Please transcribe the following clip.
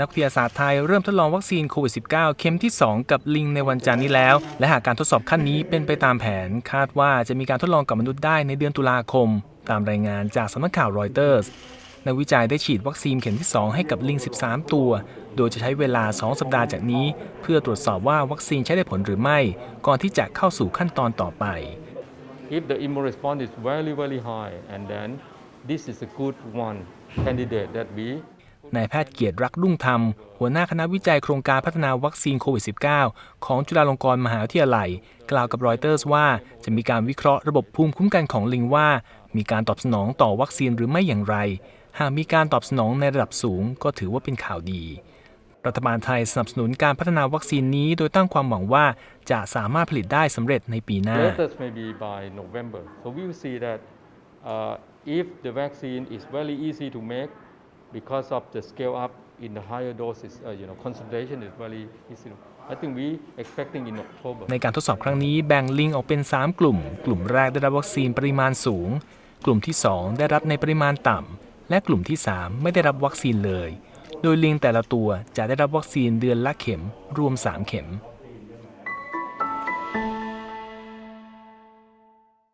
นักวิทยาศาสตร์ไทยเริ่มทดลองวัคซีนโควิด -19 เข็มที่ 2 กับลิงในวันจันทร์นี้แล้ว และหากการทดสอบขั้นนี้เป็นไปตามแผน คาดว่าจะมีการทดลองกับมนุษย์ได้ในเดือนตุลาคม ตามรายงานจากสำนักข่าวรอยเตอร์สนักวิจัยได้ฉีดวัคซีนเข็มที่ 2 ให้กับลิง 13 ตัว โดยจะใช้เวลา 2 สัปดาห์จากนี้ เพื่อตรวจสอบว่าวัคซีนใช้ได้ผลหรือไม่ ก่อนที่จะเข้าสู่ขั้นตอนต่อไป if the immune response is very, very high, and then this is a good one candidate that we นายแพทย์เกียรติรักรุ่งธรรม หัวหน้าคณะวิจัยโครงการพัฒนาวัคซีนโควิด -19 ของจุฬาลงกรณ์มหาวิทยาลัย กล่าวกับรอยเตอร์สว่าจะมีการวิเคราะห์ระบบภูมิคุ้มกันของลิงว่า มีการตอบสนองต่อวัคซีนหรือไม่อย่างไร หากมีการตอบสนองในระดับสูง ก็ถือว่าเป็นข่าวดี รัฐบาลไทยสนับสนุนการพัฒนาวัคซีนนี้ โดยตั้งความหวังว่าจะสามารถผลิตได้สำเร็จในปีหน้า November. So we will see that uh, if the vaccine is very easy to make because of the scale up in the higher doses, uh, you know, concentration is very easy. To, I think we expecting in October. ในการทดสอบครั้งนี้แบ่งลิงออกเป็น 3 กลุ่ม กลุ่มแรกได้รับวัคซีนปริมาณสูง กลุ่มที่ 2 ได้รับในปริมาณต่ำ และกลุ่มที่ 3 ไม่ได้รับวัคซีนเลย โดยลิงแต่ละตัวจะได้รับวัคซีนเดือนละเข็ม รวม 3 เข็ม